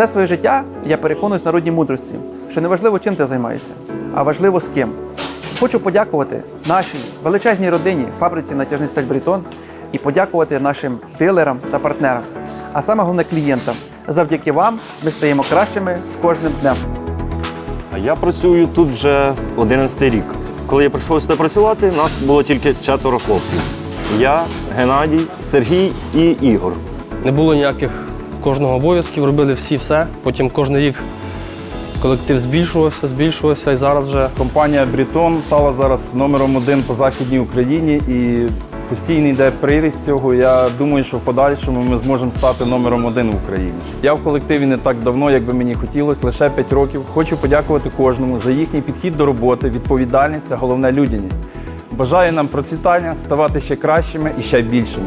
Все своє життя я переконуюсь народній мудрості, що не важливо, чим ти займаєшся, а важливо з ким. Хочу подякувати нашій величезній родині фабриці натяжний сталь Брітон і подякувати нашим дилерам та партнерам, а саме головне клієнтам. Завдяки вам ми стаємо кращими з кожним днем. Я працюю тут вже 11 рік. Коли я прийшов сюди працювати, нас було тільки четверо хлопців. Я, Геннадій, Сергій і Ігор. Не було ніяких кожного обов'язків, робили всі все. Потім кожен рік колектив збільшувався, збільшувався і зараз вже Компанія Брітон стала зараз номером один по Західній Україні і постійний йде приріст цього. Я думаю, що в подальшому ми зможемо стати номером один в Україні. Я в колективі не так давно, як би мені хотілося, лише 5 років. Хочу подякувати кожному за їхній підхід до роботи, відповідальність, а головне людяність. Бажаю нам процвітання, ставати ще кращими і ще більшими.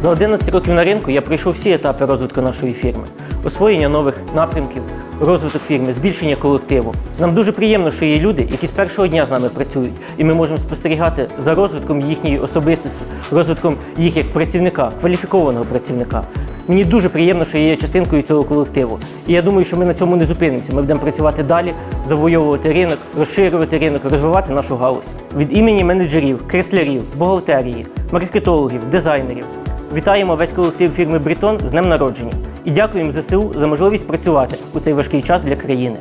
За 11 років на ринку я пройшов всі етапи розвитку нашої фірми: освоєння нових напрямків, розвиток фірми, збільшення колективу. Нам дуже приємно, що є люди, які з першого дня з нами працюють, і ми можемо спостерігати за розвитком їхньої особистості, розвитком їх як працівника, кваліфікованого працівника. Мені дуже приємно, що я є частинкою цього колективу. І я думаю, що ми на цьому не зупинимося. Ми будемо працювати далі, завойовувати ринок, розширювати ринок, розвивати нашу галузь. Від імені менеджерів, креслярів, бухгалтерії, маркетологів, дизайнерів. Вітаємо весь колектив фірми Брітон з днем народження і дякуємо ЗСУ за можливість працювати у цей важкий час для країни.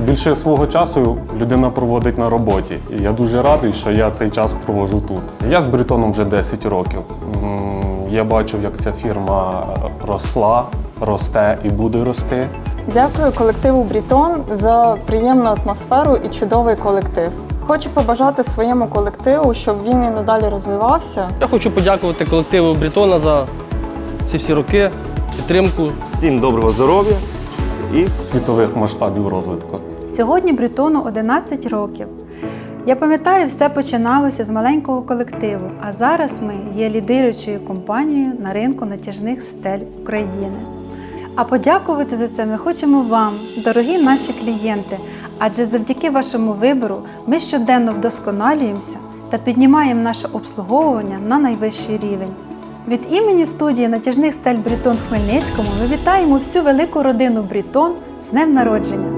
Більше свого часу людина проводить на роботі. І я дуже радий, що я цей час провожу тут. Я з Бритоном вже 10 років. Я бачив, як ця фірма росла, росте і буде рости. Дякую колективу Брітон за приємну атмосферу і чудовий колектив. Хочу побажати своєму колективу, щоб він і надалі розвивався. я хочу подякувати колективу Брітона за ці всі роки, підтримку. Всім доброго здоров'я і світових масштабів розвитку. Сьогодні Бритону 11 років. Я пам'ятаю, все починалося з маленького колективу, а зараз ми є лідируючою компанією на ринку натяжних стель України. А подякувати за це ми хочемо вам, дорогі наші клієнти, адже завдяки вашому вибору ми щоденно вдосконалюємося та піднімаємо наше обслуговування на найвищий рівень. Від імені студії натяжних стель Брітон в Хмельницькому ми вітаємо всю велику родину Брітон з днем народження.